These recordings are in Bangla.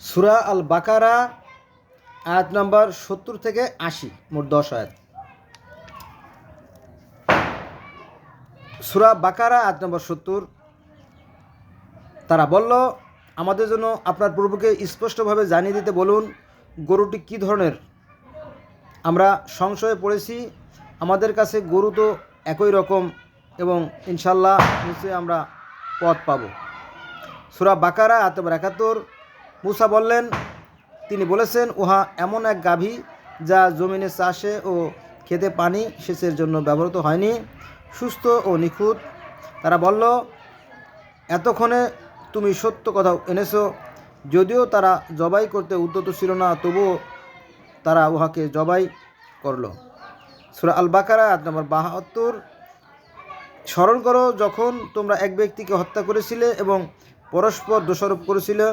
সুরা আল বাকারা আয়াত নাম্বার সত্তর থেকে আশি, মোট দশ আয়াত। সুরা বাকারা, আয়াত নম্বর সত্তর, তারা বলল, আমাদের জন্য আপনার প্রভুকে স্পষ্টভাবে জানিয়ে দিতে বলুন, গরুটি কী ধরনের? আমরা সংশয়ে পড়েছি, আমাদের কাছে গরু তো একই রকম এবং ইনশাল্লাহ নিশ্চয়ই আমরা পথ পাব। সুরা বাকারা, আয়াত নম্বর একাত্তর মুসা বললেন, তিনি বলেছেন, উহা এমন এক গাভী যা জমিনে চাষে ও খেতে পানি সেচের জন্য ব্যবহৃত হয়নি, সুস্থ ও নিখুঁত। তারা বলল, এতক্ষণে তুমি সত্য কথা এনেছো, যদিও তারা জবাই করতে উদ্যত ছিল না, তবুও তারা উহাকে জবাই করল। সুরা আল বাকারা আট নম্বর বাহাত্তর, স্মরণ করো, যখন তোমরা এক ব্যক্তিকে হত্যা করেছিলে এবং পরস্পর দোষারোপ করেছিলে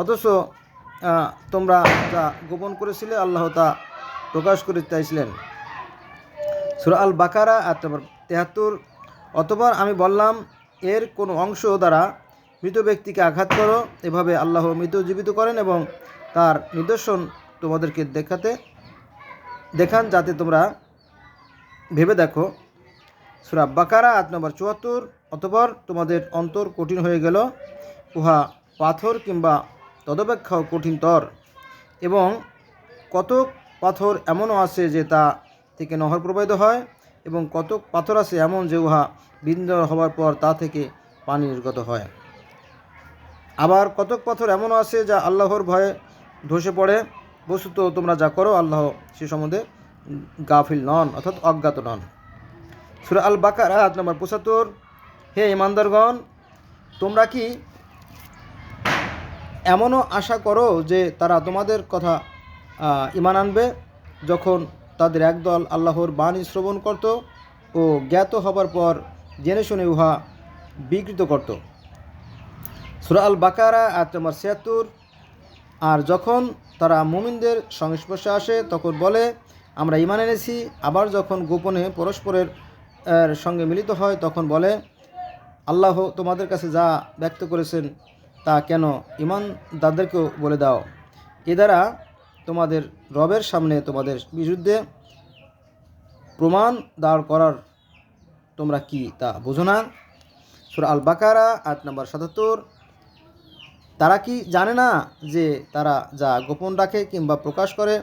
অথচ তোমরা যা গোপন করেছিলে, আল্লাহ তা প্রকাশ করে চাইছিলেন। সুরা আল বাকারা আট নম্বর তেহাত্তর অতবার আমি বললাম, এর কোনো অংশ দ্বারা মৃত ব্যক্তিকে আঘাত করো, এভাবে আল্লাহ মৃত জীবিত করেন এবং তার নিদর্শন তোমাদেরকে দেখাতে, দেখান যাতে তোমরা ভেবে দেখো। সুরা বাকারা আট নম্বর চুয়াত্তর, অতপর তোমাদের অন্তর কঠিন হয়ে গেল, উহা পাথর কিংবা তদপেক্ষাও কঠিনতর এবং কতক পাথর এমনও আছে যে তা থেকে নহর প্রবাহিত হয় এবং কতক পাথর আছে এমন যে উহা বিন্দর হওয়ার পর তা থেকে পানি নির্গত হয়। আবার কতক পাথর এমনও আছে যা আল্লাহর ভয়ে ধসে পড়ে। বস্তুত তোমরা যা করো, আল্লাহ সে সম্বন্ধে গাফিল নন, অর্থাৎ অজ্ঞাত নন। সুরা আল বাকার আয়াত নম্বর পঁচাত্তর। হে ইমানদারগণ, তোমরা কি এমনও আশা করো যে তারা তোমাদের কথা ইমান আনবে যখন তাদের একদল আল্লাহর বাণী শ্রবণ করত ও জ্ঞাত হবার পর জেনে শুনে উহা বিকৃত করত। সুরা আল বাকারা আয়াত নম্বর ছিয়াত্তর, আর যখন তারা মুমিনদের সংস্পর্শে আসে তখন বলে, আমরা ইমান এনেছি। আবার যখন গোপনে পরস্পরের সঙ্গে মিলিত হয় তখন বলে, আল্লাহ তোমাদের কাছে যা ব্যক্ত করেছেন তা কেন? ইমান দাদেরকেও বলে দাও। এ দ্বারা তোমাদের রবের সামনে তোমাদের বিরুদ্ধে প্রমাণ দাঁড় করার তোমরা কি তা বোঝো না? সুরা আল বাকারা আট নম্বর সাতাত্তর। তারা কি জানে না যে তারা যা গোপন রাখে কিংবা প্রকাশ করে?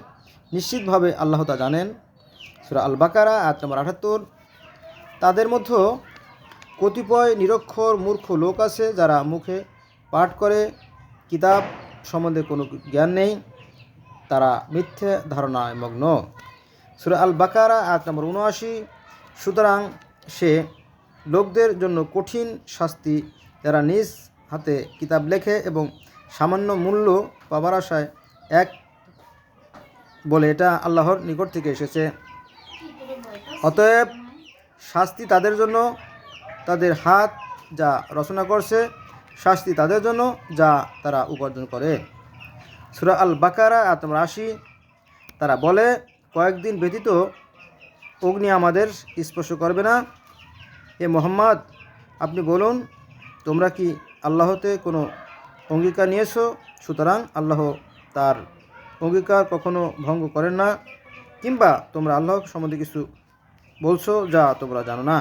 নিশ্চিতভাবে আল্লাহ তা জানেন। সুরা আল বাকারা আট নম্বর আটাত্তর। তাদের মধ্যে কতিপয় নিরক্ষর মূর্খ লোক আছে যারা মুখে পাঠ করে, কিতাব সম্বন্ধে কোনো জ্ঞান নেই, তারা মিথ্যে ধারণায় মগ্ন। সুরা আল বাকারা আট নম্বর উনআশি। সুতরাং সে লোকদের জন্য কঠিন শাস্তি, যারা নিজ হাতে কিতাব লেখে এবং সামান্য মূল্য পাবার আশায় এক বলে, এটা আল্লাহর নিকট থেকে এসেছে। অতএব শাস্তি তাদের জন্য, তাদের হাত যা রচনা করছে শাস্তি তাদের জন্য যা তারা উপার্জন করে। সুরা আল বাকারা আতম রাশি তারা বলে, কয়েকদিন ব্যতীত অগ্নি আমাদের স্পর্শ করবে না। এ মোহাম্মদ, আপনি বলুন, তোমরা কি আল্লাহতে কোনো অঙ্গীকার নিয়েছো? সুতরাং আল্লাহ তার অঙ্গীকার কখনো ভঙ্গ করেন না। কিংবা তোমরা আল্লাহ সম্বন্ধে কিছু বলছো যা তোমরা জানো না।